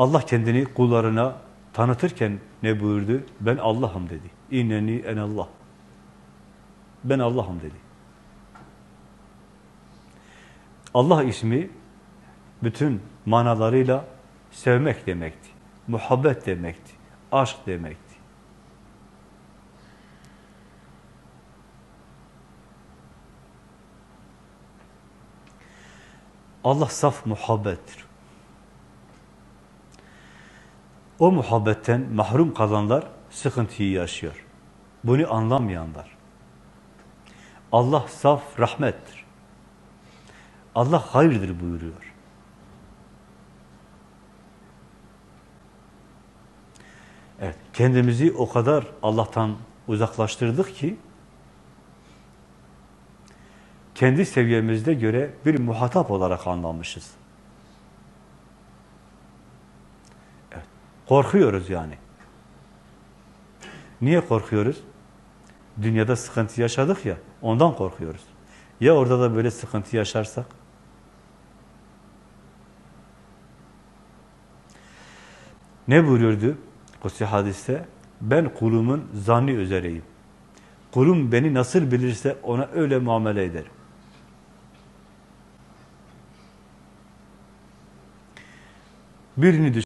Allah kendini kullarına tanıtırken ne buyurdu? Ben Allah'ım dedi. İnneni en Allah. Ben Allah'ım dedi. Allah ismi bütün manalarıyla sevmek demekti. Muhabbet demekti. Aşk demekti. Allah saf muhabbettir. O muhabbetten mahrum kalanlar sıkıntıyı yaşıyor. Bunu anlamayanlar. Allah saf rahmettir. Allah hayırdır buyuruyor. Evet, kendimizi o kadar Allah'tan uzaklaştırdık ki kendi seviyemizde göre bir muhatap olarak anlamışız. Korkuyoruz yani. Niye korkuyoruz? Dünyada sıkıntı yaşadık ya, ondan korkuyoruz. Ya orada da böyle sıkıntı yaşarsak? Ne buyuruyordu Kutsi hadiste? Ben kulumun zanni üzereyim. Kulum beni nasıl bilirse ona öyle muamele ederim. Birini düşün.